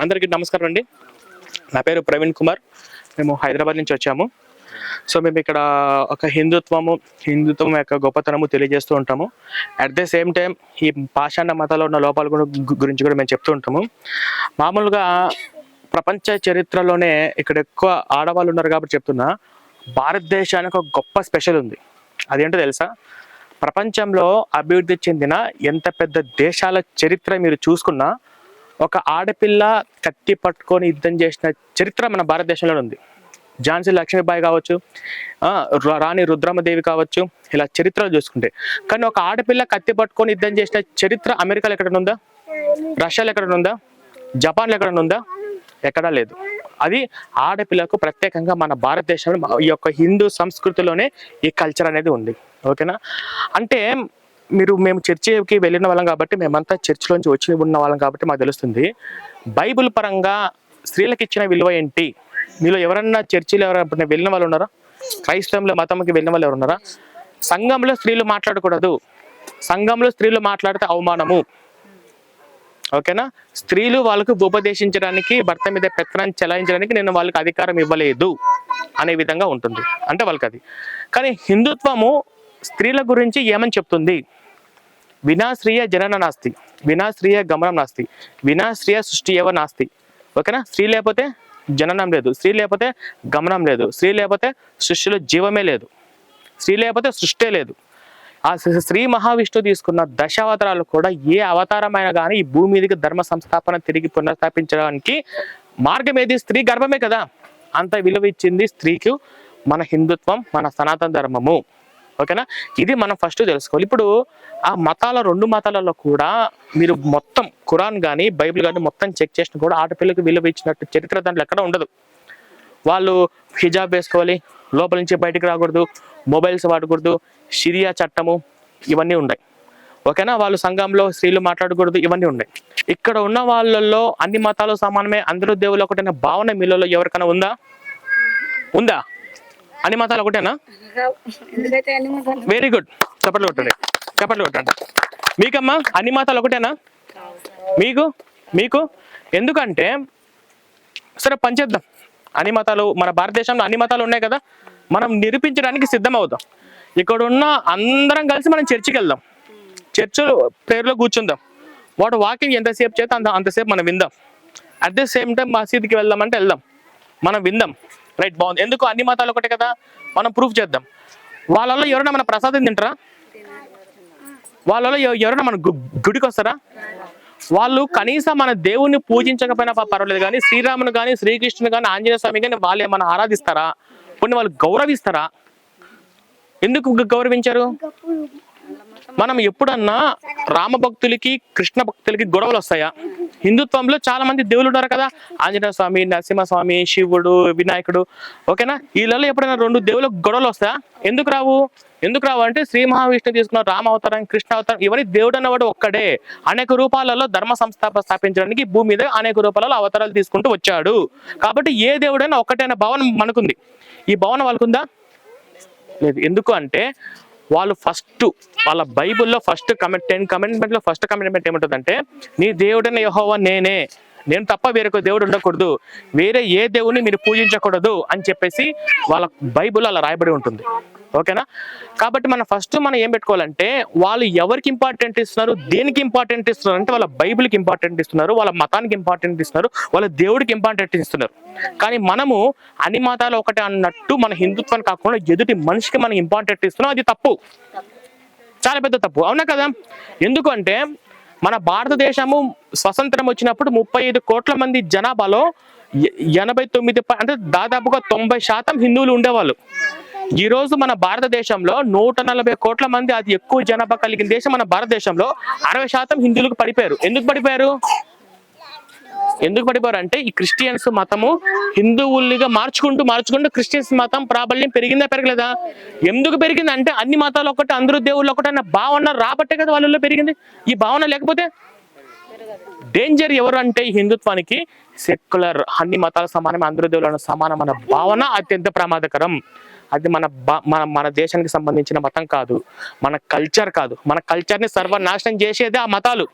అందరికీ నమస్కారం అండి. నా పేరు ప్రవీణ్ కుమార్. మేము హైదరాబాద్ నుంచి వచ్చాము. సో మేము ఇక్కడ ఒక హిందుత్వము హిందుత్వం యొక్క గొప్పతనము తెలియజేస్తూ ఉంటాము. అట్ ద సేమ్ టైం ఈ పాషాణ మతాల్లో ఉన్న లోపాల గురించి కూడా మేము చెప్తూ ఉంటాము. మామూలుగా ప్రపంచ చరిత్రలోనే ఇక్కడ ఎక్కువ ఆడవాళ్ళు ఉన్నారు కాబట్టి చెప్తున్నా. భారతదేశానికి ఒక గొప్ప స్పెషల్ ఉంది. అదేంటో తెలుసా? ప్రపంచంలో అభివృద్ధి చెందిన ఎంత పెద్ద దేశాల చరిత్ర మీరు చూసుకున్నా ఒక ఆడపిల్ల కత్తి పట్టుకొని యుద్ధం చేసిన చరిత్ర మన భారతదేశంలో ఉంది. ఝాన్సీ లక్ష్మీబాయి కావచ్చు రాణి రుద్రమదేవి కావచ్చు ఇలా చరిత్రలు చూసుకుంటే. కానీ ఒక ఆడపిల్ల కత్తి పట్టుకొని యుద్ధం చేసిన చరిత్ర అమెరికాలో ఎక్కడ ఉందా? రష్యాలో ఎక్కడ ఉందా? జపాన్లో ఎక్కడ ఉందా? ఎక్కడా లేదు. అది ఆడపిల్లకు ప్రత్యేకంగా మన భారతదేశంలో ఈ యొక్క హిందూ సంస్కృతిలోనే ఈ కల్చర్ అనేది ఉంది. ఓకేనా? అంటే మీరు మేము చర్చికి వెళ్ళిన వాళ్ళం కాబట్టి మేమంతా చర్చిలోంచి వచ్చి ఉన్న వాళ్ళం కాబట్టి మాకు తెలుస్తుంది. బైబిల్ పరంగా స్త్రీలకు ఇచ్చిన విలువ ఏంటి? మీలో ఎవరన్నా చర్చిలో ఎవరైనా వెళ్ళిన వాళ్ళు ఉన్నారా? క్రైస్తవంలో మతంకి వెళ్ళిన వాళ్ళు ఎవరు ఉన్నారా? సంఘంలో స్త్రీలు మాట్లాడకూడదు. సంఘంలో స్త్రీలు మాట్లాడితే అవమానము. ఓకేనా? స్త్రీలు వాళ్ళకు ఉపదేశించడానికి భర్త మీద పెత్తనం చెలాయించడానికి నేను వాళ్ళకి అధికారం ఇవ్వలేదు అనే విధంగా ఉంటుంది. అంటే వాళ్ళకి అది కానీ హిందుత్వము స్త్రీల గురించి ఏమని చెప్తుంది? వినాశ్రీయ జనన నాస్తి. వినాశ్రీయ గమనం నాస్తి. వినాశ్రీయ సృష్టి ఏవ నాస్తి. ఓకేనా? స్త్రీ లేకపోతే జననం లేదు. స్త్రీ లేకపోతే గమనం లేదు. స్త్రీ లేకపోతే సృష్టిలో జీవమే లేదు. స్త్రీ లేకపోతే సృష్టే లేదు. ఆ శ్రీ- మహావిష్ణు మహావిష్ణువు తీసుకున్న దశావతారాలు కూడా ఏ అవతారమైనా కానీ ఈ భూమి మీదకి ధర్మ సంస్థాపన తిరిగి పునఃస్థాపించడానికి మార్గం ఏది? స్త్రీ గర్భమే కదా. అంత విలువ ఇచ్చింది స్త్రీకి మన హిందుత్వం మన సనాతన ధర్మము. ఓకేనా? ఇది మనం ఫస్ట్ తెలుసుకోవాలి. ఇప్పుడు ఆ మతాల రెండు మతాలలో కూడా మీరు మొత్తం ఖురాన్ కానీ బైబిల్ కానీ మొత్తం చెక్ చేసిన కూడా ఆడపిల్లకి విలువ ఇచ్చినట్టు చరిత్ర దాంట్లో ఎక్కడ ఉండదు. వాళ్ళు హిజాబ్ వేసుకోవాలి లోపల నుంచి బయటకు రాకూడదు మొబైల్స్ వాడకూడదు షిరియా చట్టము ఇవన్నీ ఉన్నాయి. ఓకేనా? వాళ్ళు సంఘంలో స్త్రీలు మాట్లాడకూడదు ఇవన్నీ ఉన్నాయి. ఇక్కడ ఉన్న వాళ్ళల్లో అన్ని మతాలు సమానమే అందరూ దేవుళ్ళు ఒకటైన భావన మీలలో ఎవరికైనా ఉందా? ఉందా? అన్ని మతాలు ఒకటేనా? వెరీ గుడ్ చప్పట్లు కొట్టండి. చప్పట్లు కొట్టండి. మీకమ్మా అన్ని మతాలు ఒకటేనా? మీకు? మీకు? ఎందుకంటే సరే పనిచేద్దాం అన్ని మతాలు మన భారతదేశంలో అన్ని మతాలు ఉన్నాయి కదా? మనం నిరూపించడానికి సిద్ధం అవుతాం ఇక్కడ ఉన్న అందరం కలిసి మనం చర్చికి వెళ్దాం చర్చ్ ప్రేయర్లో కూర్చుందాం. వాడు వాకింగ్ ఎంతసేపు చేస్తే అంత అంతసేపు మనం విందాం. అట్ ద సేమ్ టైం మసీద్కి వెళ్దామంటే వెళ్దాం. మనం విందాం. రైట్ బాగుంది. ఎందుకు? అన్ని మతాలు ఒకటే కదా? మనం ప్రూఫ్ చేద్దాం. వాళ్ళలో ఎవరైనా మన ప్రసాదం తింటారా? వాళ్ళలో ఎవరైనా మన గుడికి వస్తారా? వాళ్ళు కనీసం మన దేవుణ్ణి పూజించకపోయినా పర్వాలేదు. కానీ శ్రీరాముని కానీ శ్రీకృష్ణుని కానీ ఆంజనేయ స్వామి కానీ వాళ్ళు ఏమైనా ఆరాధిస్తారా? కొన్ని వాళ్ళు గౌరవిస్తారా? ఎందుకు గౌరవించారు? మనం ఎప్పుడన్నా రామ భక్తులకి కృష్ణ భక్తులకి గొడవలు వస్తాయా? హిందుత్వంలో చాలా మంది దేవుళ్ళు ఉన్నారు కదా? ఆంజనేయ స్వామి నరసింహస్వామి శివుడు వినాయకుడు. ఓకేనా? వీళ్ళలో ఎప్పుడైనా రెండు దేవులకు గొడవలు వస్తాయా? ఎందుకు రావు? ఎందుకు రావు అంటే శ్రీ మహావిష్ణువు తీసుకున్న రామ అవతారం కృష్ణ అవతారం ఇవన్నీ దేవుడు అన్నవాడు ఒక్కడే. అనేక రూపాలలో ధర్మ సంస్థాపన స్థాపించడానికి భూమి మీద అనేక రూపాలలో అవతారాలు తీసుకుంటూ వచ్చాడు. కాబట్టి ఏ దేవుడైనా ఒక్కటైన భావన మనకుంది. ఈ భావన వాళ్ళకుందా? లేదు. ఎందుకు అంటే వాళ్ళు ఫస్ట్ వాళ్ళ బైబిల్లో ఫస్ట్ కమెంట్ టెన్ కమెంట్మెంట్లో ఫస్ట్ కమెంట్మెంట్ ఏముంటుందంటే నీ దేవుడైన యహోవా నేనే. నేను తప్ప వేరొక దేవుడు ఉండకూడదు. వేరే ఏ దేవుని మీరు పూజించకూడదు అని చెప్పేసి వాళ్ళ బైబుల్ అలా రాయబడి ఉంటుంది. ఓకేనా? కాబట్టి మనం ఫస్ట్ మనం ఏం పెట్టుకోవాలంటే వాళ్ళు ఎవరికి ఇంపార్టెంట్ ఇస్తున్నారు దేనికి ఇంపార్టెంట్ ఇస్తున్నారు అంటే వాళ్ళ బైబిల్కి ఇంపార్టెంట్ ఇస్తున్నారు వాళ్ళ మతానికి ఇంపార్టెంట్ ఇస్తున్నారు వాళ్ళ దేవుడికి ఇంపార్టెంట్ ఇస్తున్నారు. కానీ మనము అన్ని మతాలు ఒకటే అన్నట్టు మన హిందుత్వాన్ని కాకుండా ఎదుటి మనిషికి మనం ఇంపార్టెంట్ ఇస్తున్నాం అది తప్పు. చాలా పెద్ద తప్పు. అవునా కదా? ఎందుకంటే మన భారతదేశము స్వతంత్రం వచ్చినప్పుడు ముప్పై ఐదు కోట్ల మంది జనాభాలో ఎనభై తొమ్మిది ప- అంటే దాదాపుగా తొంభై శాతం హిందువులు ఉండేవాళ్ళు. ఈ రోజు మన భారతదేశంలో నూట నలభై కోట్ల మంది అది ఎక్కువ జనాభా కలిగిన దేశం మన భారతదేశంలో అరవై శాతం హిందువులకు పడిపోయారు. ఎందుకు పడిపోయారు? ఎందుకు పడిపోయారు అంటే ఈ క్రిస్టియన్స్ మతము హిందువుల్నిగా మార్చుకుంటూ మార్చుకుంటూ క్రిస్టియన్స్ మతం ప్రాబల్యం పెరిగిందా పెరగలేదా? ఎందుకు పెరిగింది అంటే అన్ని మతాలు ఒకటి అందరూ దేవుళ్ళు ఒకటి అన్న భావన రాబట్టే కదా వాళ్ళలో పెరిగింది. ఈ భావన లేకపోతే డేంజర్ ఎవరు అంటే ఈ హిందుత్వానికి సెక్యులర్ అన్ని మతాల సమానం అందరి దేవులను సమానం అన్న భావన అత్యంత ప్రమాదకరం. అది మన మన మన దేశానికి సంబంధించిన మతం కాదు మన కల్చర్ కాదు. మన కల్చర్ని సర్వనాశనం చేసేదే ఆ మతాలు.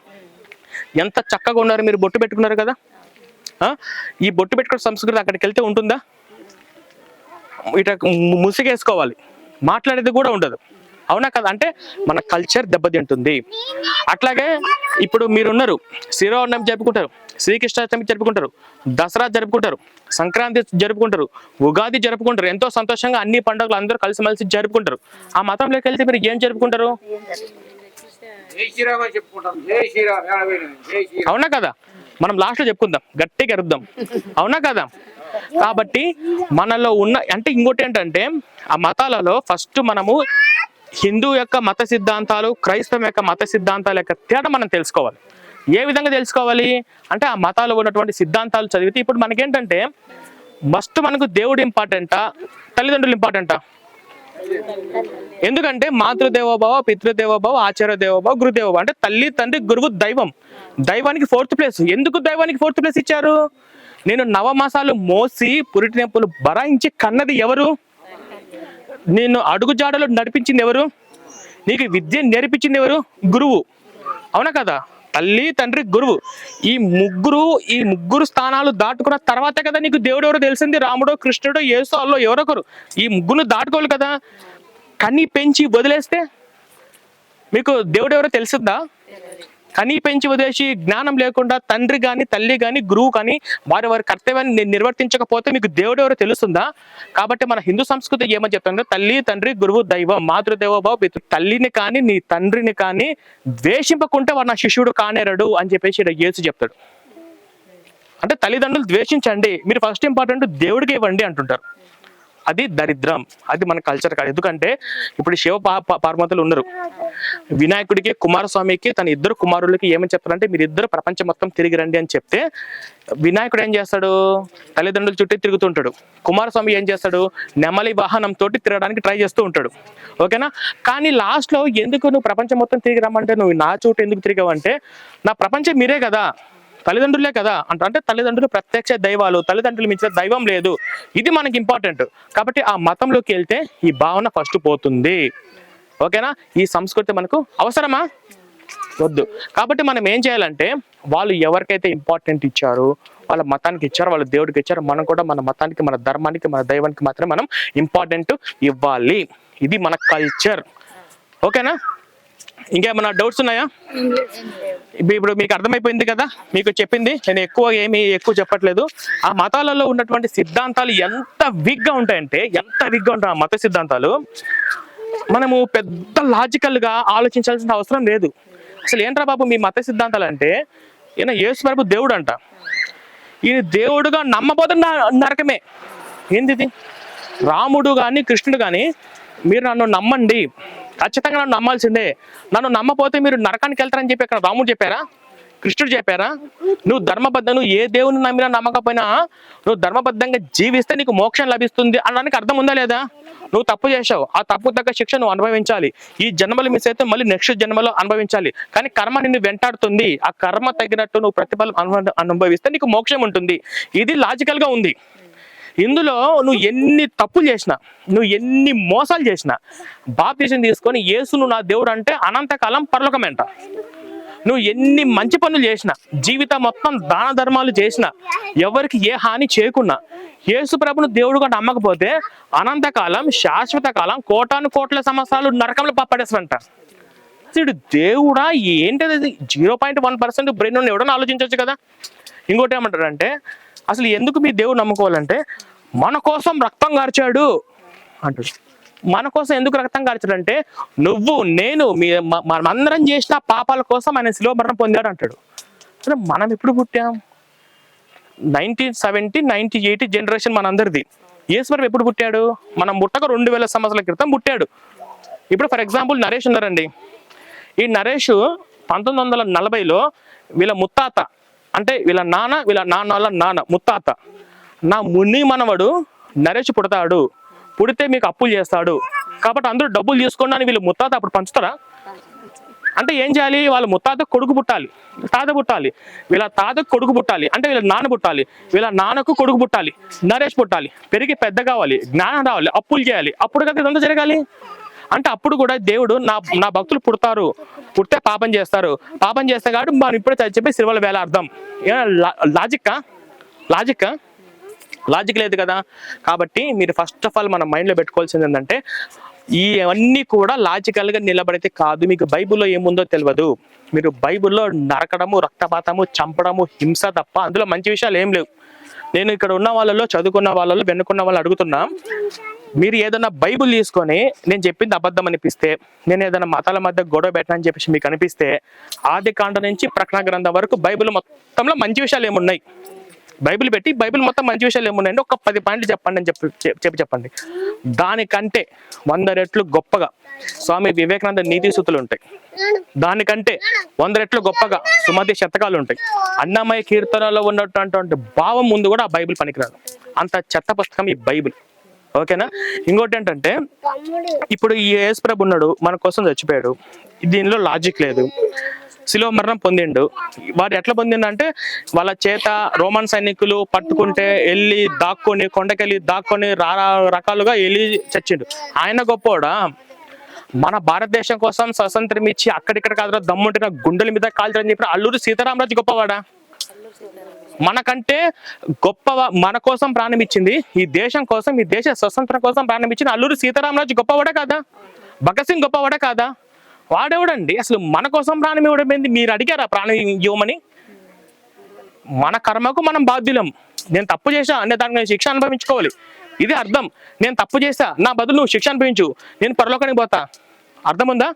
ఎంత చక్కగా ఉన్నారు మీరు బొట్టు పెట్టుకున్నారు కదా? ఈ బొట్టు పెట్టుకున్న సంస్కృతి అక్కడికి వెళ్తే ఉంటుందా? ఇట ముసుగేసుకోవాలి. మాట్లాడేది కూడా ఉండదు. అవునా కదా? అంటే మన కల్చర్ దెబ్బతింటుంది. అట్లాగే ఇప్పుడు మీరున్నారు శ్రీరామనవమి జరుపుకుంటారు శ్రీకృష్ణాష్టమి జరుపుకుంటారు దసరా జరుపుకుంటారు సంక్రాంతి జరుపుకుంటారు ఉగాది జరుపుకుంటారు ఎంతో సంతోషంగా అన్ని పండుగలు అందరూ కలిసిమెలిసి జరుపుకుంటారు. ఆ మతంలోకి వెళ్తే మీరు ఏం జరుపుకుంటారు? అవునా కదా? మనం లాస్ట్లో చెప్పుకుందాం గట్టిగా అరుద్దాం. అవునా కదా? కాబట్టి మనలో ఉన్న అంటే ఇంకోటి ఏంటంటే ఆ మతాలలో ఫస్ట్ మనము హిందూ యొక్క మత సిద్ధాంతాలు క్రైస్తవం యొక్క మత సిద్ధాంతాల యొక్క తేడా మనం తెలుసుకోవాలి. ఏ విధంగా తెలుసుకోవాలి? అంటే ఆ మతాలు ఉన్నటువంటి సిద్ధాంతాలు చదివితే ఇప్పుడు మనకేంటంటే మస్ట్ మనకు దేవుడు ఇంపార్టెంటా? తల్లిదండ్రులు ఇంపార్టెంటా? ఎందుకంటే మాతృదేవోభావ పితృదేవోభావ ఆచార్య దేవోభావ గురుదేవోభావ. అంటే తల్లి తండ్రి గురువు దైవం. దైవానికి ఫోర్త్ ప్లేస్. ఎందుకు దైవానికి ఫోర్త్ ప్లేస్ ఇచ్చారు? నేను నవమాసాలు మోసి పురిటి నొప్పులు బరాయించి కన్నది ఎవరు? నిన్ను అడుగుజాడలో నడిపించింది ఎవరు? నీకు విద్య నేర్పించింది ఎవరు? గురువు. అవునా కదా? తల్లి తండ్రి గురువు. ఈ ముగ్గురు ఈ ముగ్గురు స్థానాలు దాటుకున్న తర్వాతే కదా నీకు దేవుడు ఎవరో తెలిసింది? రాముడో కృష్ణుడో యేసు అల్లో ఎవరొకరు ఈ ముగ్గురు దాటుకోవాలి కదా. కన్నీ పెంచి వదిలేస్తే మీకు దేవుడు ఎవరో తెలుసుద్దా కని పెంచి వదిలేసి జ్ఞానం లేకుండా తండ్రి కానీ తల్లి కానీ గురువు కానీ వారి వారి కర్తవ్యాన్ని నిర్వర్తించకపోతే మీకు దేవుడు ఎవరో తెలుస్తుందా? కాబట్టి మన హిందూ సంస్కృతి ఏమని చెప్తుందో తల్లి తండ్రి గురువు దైవం మాతృదేవోభావ పితృ తల్లిని కానీ నీ తండ్రిని కానీ ద్వేషింపకుంటే వాడు నా శిష్యుడు కానేరడు అని చెప్పేసి యేసు చెప్తాడు. అంటే తల్లిదండ్రులు ద్వేషించండి. మీరు ఫస్ట్ ఇంపార్టెంట్ దేవుడికి ఇవ్వండి అంటుంటారు. అది దరిద్రం. అది మన కల్చర్ కాదు. ఎందుకంటే ఇప్పుడు శివ పార్వతులు ఉన్నారు. వినాయకుడికి కుమారస్వామికి తన ఇద్దరు కుమారులకి ఏమని చెప్తారంటే మీరు ఇద్దరు ప్రపంచం మొత్తం తిరిగి రండి అని చెప్తే వినాయకుడు ఏం చేస్తాడు? తల్లిదండ్రుల చుట్టూ తిరుగుతుంటాడు. కుమారస్వామి ఏం చేస్తాడు? నెమలి వాహనంతో తిరగడానికి ట్రై చేస్తూ ఉంటాడు. ఓకేనా? కానీ లాస్ట్లో ఎందుకు నువ్వు ప్రపంచం మొత్తం తిరిగి రమ్మంటే నువ్వు నా చోటు ఎందుకు తిరిగావంటే నా ప్రపంచం మీరే కదా. తల్లిదండ్రులే కదా అంట అంటే తల్లిదండ్రులు ప్రత్యక్ష దైవాలు తల్లిదండ్రులు మించిన దైవం లేదు. ఇది మనకి ఇంపార్టెంట్ కాబట్టి ఆ మతంలోకి వెళ్తే ఈ భావన ఫస్ట్ పోతుంది. ఓకేనా? ఈ సంస్కృతి మనకు అవసరమా? వద్దు. కాబట్టి మనం ఏం చేయాలంటే వాళ్ళు ఎవరికైతే ఇంపార్టెంట్ ఇచ్చారో వాళ్ళ మతానికి ఇచ్చారో వాళ్ళ దేవుడికి ఇచ్చారో మనం కూడా మన మతానికి మన ధర్మానికి మన దైవానికి మాత్రమే మనం ఇంపార్టెంట్ ఇవ్వాలి. ఇది మన కల్చర్ ఓకేనా? ఇంకేమైనా డౌట్స్ ఉన్నాయా? ఇప్పుడు ఇప్పుడు మీకు అర్థమైపోయింది కదా? మీకు చెప్పింది. నేను ఎక్కువ ఏమి ఎక్కువ చెప్పట్లేదు. ఆ మతాలలో ఉన్నటువంటి సిద్ధాంతాలు ఎంత వీక్గా ఉంటాయంటే ఎంత వీక్గా ఉంటాయి ఆ మత సిద్ధాంతాలు? మనము పెద్ద లాజికల్గా ఆలోచించాల్సిన అవసరం లేదు. అసలు ఏంట్రా బాబు మీ మత సిద్ధాంతాలు అంటే ఈయన యేసు ప్రభు దేవుడు అంట ఈయన దేవుడుగా నమ్మబోతే నరకమే. ఏంది రాముడు కానీ కృష్ణుడు కానీ మీరు నన్ను నమ్మండి. ఖచ్చితంగా నన్ను నమ్మాల్సిందే. నన్ను నమ్మపోతే మీరు నరకానికి వెళ్తారని చెప్పి అక్కడ రాముడు చెప్పారా? కృష్ణుడు చెప్పారా? నువ్వు ధర్మబద్ధ నువ్వు ఏ దేవుని నమ్మినా నమ్మకపోయినా నువ్వు ధర్మబద్ధంగా జీవిస్తే నీకు మోక్షం లభిస్తుంది అనడానికి అర్థం ఉందా లేదా? నువ్వు తప్పు చేసావు ఆ తప్పు తగ్గ శిక్ష నువ్వు అనుభవించాలి. ఈ జన్మలు మిస్ అయితే మళ్ళీ నెక్స్ట్ జన్మలో అనుభవించాలి. కానీ కర్మ నిన్ను వెంటాడుతుంది. ఆ కర్మ తగినట్టు నువ్వు ప్రతిఫలం అనుభవిస్తే నీకు మోక్షం ఉంటుంది. ఇది లాజికల్గా ఉంది. ఇందులో నువ్వు ఎన్ని తప్పులు చేసినా నువ్వు ఎన్ని మోసాలు చేసినా బాప్తీసం తీసుకొని యేసు నువ్వు నా దేవుడు అంటే అనంతకాలం పరలోకమేంట నువ్వు ఎన్ని మంచి పనులు చేసినా జీవితం మొత్తం దాన ధర్మాలు చేసినా ఎవరికి ఏ హాని చేయకున్నా యేసు ప్రభును దేవుడుగా నమ్మకపోతే అనంతకాలం శాశ్వత కాలం కోటాను కోట్ల సంవత్సరాలు నరకంలో పప్పడేస్తారంట అసలు దేవుడా ఏంటది zero point one percent brain ఉన్న ఎవడన్నా ఆలోచించవచ్చు కదా? ఇంకోటి ఏమంటారంటే అసలు ఎందుకు మీ దేవుడు నమ్ముకోవాలంటే మన కోసం రక్తం గార్చాడు అంటాడు. మన కోసం ఎందుకు రక్తం గార్చాడంటే నువ్వు నేను మీ మనందరం చేసిన పాపాల కోసం ఆయన శిలో మరణం పొందాడు అంటాడు. అసలు మనం ఎప్పుడు పుట్టాం? Nineteen seventy ninety eighty generation మనందరిది. ఈశ్వరం ఎప్పుడు పుట్టాడు? మనం పుట్టక రెండు వేల సంవత్సరాల క్రితం పుట్టాడు. ఇప్పుడు ఫర్ ఎగ్జాంపుల్ నరేష్ ఉన్నారండి. ఈ నరేష్ పంతొమ్మిది వందల నలభైలో వీళ్ళ ముత్తాత అంటే వీళ్ళ నాన్న వీళ్ళ నాన్న వాళ్ళ నాన్న ముత్తాత. నా ముని మనవడు నరేష్ పుడతాడు. పుడితే మీకు అప్పులు చేస్తాడు. కాబట్టి అందరూ డబ్బులు తీసుకోండి అని వీళ్ళు ముత్తాత అప్పుడు పంచుతారా? అంటే ఏం చేయాలి? వాళ్ళ ముత్తాత కొడుకు పుట్టాలి. తాత పుట్టాలి. వీళ్ళ తాతకు కొడుకు పుట్టాలి. అంటే వీళ్ళ నాన్న పుట్టాలి. వీళ్ళ నాన్నకు కొడుకు పుట్టాలి. నరేష్ పుట్టాలి. పెరిగి పెద్ద కావాలి. జ్ఞానం రావాలి. అప్పులు చేయాలి. అప్పుడు కదా ఇదంతా జరగాలి? అంటే అప్పుడు కూడా దేవుడు నా నా భక్తులు పుడతారు పుడితే పాపం చేస్తారు. పాపం చేస్తే కాబట్టి మనం ఇప్పుడే చెప్పి సిల్వల వేల అర్థం. లాజిక్కా లాజిక్ లాజిక్ లేదు కదా? కాబట్టి మీరు ఫస్ట్ ఆఫ్ ఆల్ మన మైండ్లో పెట్టుకోవాల్సింది ఏంటంటే ఇవన్నీ కూడా లాజికల్గా నిలబడితే కాదు. మీకు బైబిల్లో ఏముందో తెలియదు మీరు బైబిల్లో నరకడము రక్తపాతము చంపడము హింస తప్ప అందులో మంచి విషయాలు ఏం లేవు. నేను ఇక్కడ ఉన్న వాళ్ళలో చదువుకున్న వాళ్ళలో వెనుకున్న వాళ్ళు అడుగుతున్నా. మీరు ఏదైనా బైబిల్ తీసుకొని నేను చెప్పింది అబద్ధం అనిపిస్తే నేను ఏదైనా మతాల మధ్య గొడవ పెట్టనని చెప్పేసి మీకు అనిపిస్తే ఆది కాండ నుంచి ప్రకటన గ్రంథం వరకు బైబిల్ మొత్తంలో మంచి విషయాలు ఏమున్నాయి? బైబిల్ పెట్టి బైబిల్ మొత్తం మంచి విషయాలు ఏమున్నాయండి ఒక పది పాయింట్లు చెప్పండి అని చెప్పి చెప్- చెప్పి చెప్పండి. దానికంటే వంద రెట్లు గొప్పగా స్వామి వివేకానంద నీతి సూతులు ఉంటాయి. దానికంటే వంద రెట్లు గొప్పగా సుమతి శతకాలు ఉంటాయి. అన్నమయ కీర్తనలో ఉన్నటువంటి భావం ముందు కూడా ఆ బైబిల్ పనికిరాదు. అంత చెత్త పుస్తకం ఈ బైబిల్. ఓకేనా? ఇంకోటి ఏంటంటే ఇప్పుడు ఈ యేసు ప్రభు ఉన్నాడు మన కోసం చచ్చిపోయాడు. దీనిలో లాజిక్ లేదు. శిలో మరణం పొందిండు. వాడు ఎట్లా పొందిండంటే వాళ్ళ చేత రోమన్ సైనికులు పట్టుకుంటే వెళ్ళి దాక్కొని కొండకెళ్ళి దాక్కొని రకాలుగా వెళ్ళి చచ్చిండు. ఆయన గొప్పోడా? మన భారతదేశం కోసం స్వతంత్రం ఇచ్చి అక్కడిక్కడ కాదు దమ్ముంటిన గుండెల మీద కాల్చారని చెప్పి అల్లూరు సీతారామరాజు గొప్పవాడా? మనకంటే గొప్ప మన కోసం ప్రాణం ఇచ్చింది ఈ దేశం కోసం ఈ దేశ స్వతంత్రం కోసం ప్రాణం ఇచ్చింది అల్లూరి సీతారామరాజు గొప్పవాడే కాదా? భగత్ సింగ్ గొప్పవాడే కాదా? వాడెవడండి? అసలు మన కోసం ప్రాణం ఇవ్వడమైంది మీరు అడిగారా ప్రాణం ఇవ్వమని? మన కర్మకు మనం బాధ్యులం. నేను తప్పు చేశా అనే దానికి శిక్ష అనుభవించుకోవాలి. ఇది అర్థం. నేను తప్పు చేశా నా బదులు నువ్వు శిక్ష అనుభవించు. నేను పరలోకానికి పోతా. అర్థం ఉందా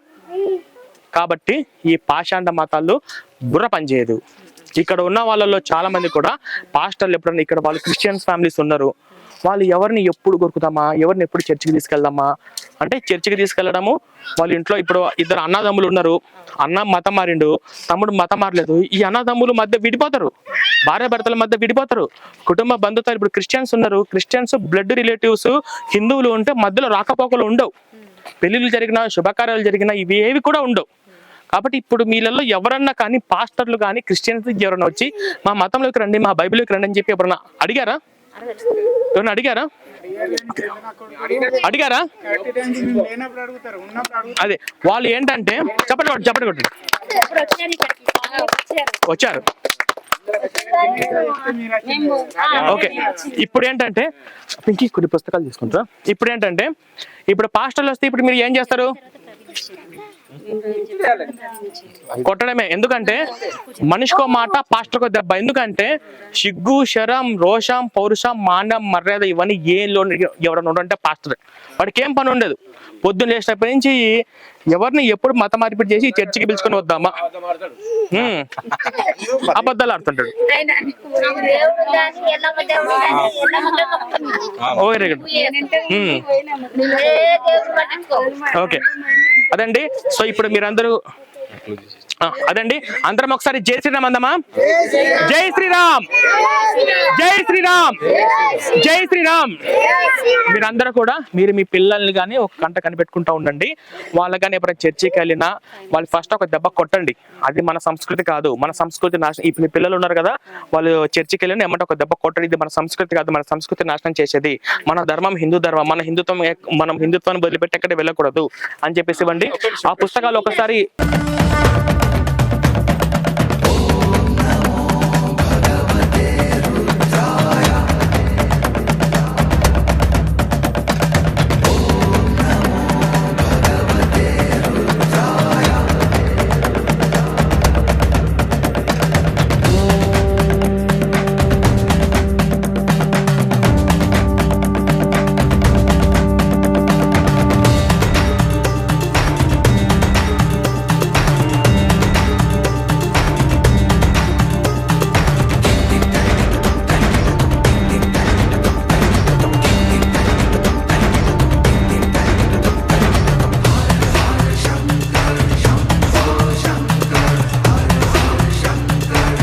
కాబట్టి ఈ పాషాండ మతాల్లో బుర్ర పనిచేయదు. ఇక్కడ ఉన్న వాళ్ళలో చాలా మంది కూడా పాస్టర్లు ఎప్పుడన్నా ఇక్కడ వాళ్ళు క్రిస్టియన్స్ ఫ్యామిలీస్ ఉన్నారు వాళ్ళు ఎవరిని ఎప్పుడు కొరుకుతామా? ఎవరిని ఎప్పుడు చర్చికి తీసుకెళ్దామా? అంటే చర్చికి తీసుకెళ్ళడము వాళ్ళ ఇంట్లో ఇప్పుడు ఇద్దరు అన్నదమ్ములు ఉన్నారు అన్న మతం మారిండు తమ్ముడు మతం మారలేదు ఈ అన్నదమ్ములు మధ్య విడిపోతారు భార్య భర్తల మధ్య విడిపోతారు. కుటుంబ బంధుత్వాలు ఇప్పుడు క్రిస్టియన్స్ ఉన్నారు క్రిస్టియన్స్ బ్లడ్ రిలేటివ్స్ హిందువులు ఉంటే మధ్యలో రాకపోకలు ఉండవు. పెళ్ళిళ్ళు జరిగిన శుభకార్యాలు జరిగిన ఇవి ఏవి కూడా ఉండవు. కాబట్టి ఇప్పుడు మీలలో ఎవరన్నా కానీ పాస్టర్లు కానీ క్రిస్టియన్స్ ఎవరన్నా వచ్చి మా మతంలోకి రండి మా బైబిల్లోకి రండి అని చెప్పి ఎవరన్నా అడిగారా? ఎవరన్నా అడిగారా? అడిగారా? అదే వాళ్ళు ఏంటంటే చెప్పండి కొట్టు చెప్పండి కొట్టు వచ్చారు. ఓకే. ఇప్పుడు ఏంటంటే పింకి కొన్ని పుస్తకాలు తీసుకుంటారా ఇప్పుడు ఏంటంటే ఇప్పుడు పాస్టర్లు వస్తే ఇప్పుడు మీరు ఏం చేస్తారు? కొట్టడమే. ఎందుకంటే మనిషికో మాట పాస్టర్కో దెబ్బ. ఎందుకంటే సిగ్గు శరం రోషం పౌరుషం మాండం మర్యాద ఇవన్నీ ఏం ఎవరైనా ఉండంటే పాస్టర్. వాడికి ఏం పని ఉండదు. పొద్దున్న లేచినప్పటి నుంచి ఎవరిని ఎప్పుడు మత మార్పిడి చేసి చర్చికి పిలుచుకొని వద్దామా? అబద్ధాలు ఆడుతుంటాడు. Very good. ఓకే. అదండి. సో ఇప్పుడు మీరందరూ అదండి. అందరం ఒకసారి జై శ్రీరామ్ అందమా? జై శ్రీరామ్. జై శ్రీరామ్. జై శ్రీరామ్. మీరందరూ కూడా మీరు మీ పిల్లల్ని కానీ ఒక గంట కనిపెట్టుకుంటా ఉండండి. వాళ్ళకి కానీ ఎప్పుడైనా చర్చికి వెళ్ళినా వాళ్ళు ఫస్ట్ ఒక దెబ్బ కొట్టండి. అది మన సంస్కృతి కాదు. మన సంస్కృతి నాశనం ఇప్పుడు మీ పిల్లలు ఉన్నారు కదా వాళ్ళు చర్చికి వెళ్ళిన ఏమంటే ఒక దెబ్బ కొట్టండి ఇది మన సంస్కృతి కాదు. మన సంస్కృతి నాశనం చేసేది. మన ధర్మం హిందూ ధర్మం. మన హిందుత్వం మనం హిందుత్వాన్ని వదిలిపెట్టి ఎక్కడ వెళ్ళకూడదు అని చెప్పేసి ఇవ్వండి. ఆ పుస్తకాలు ఒకసారి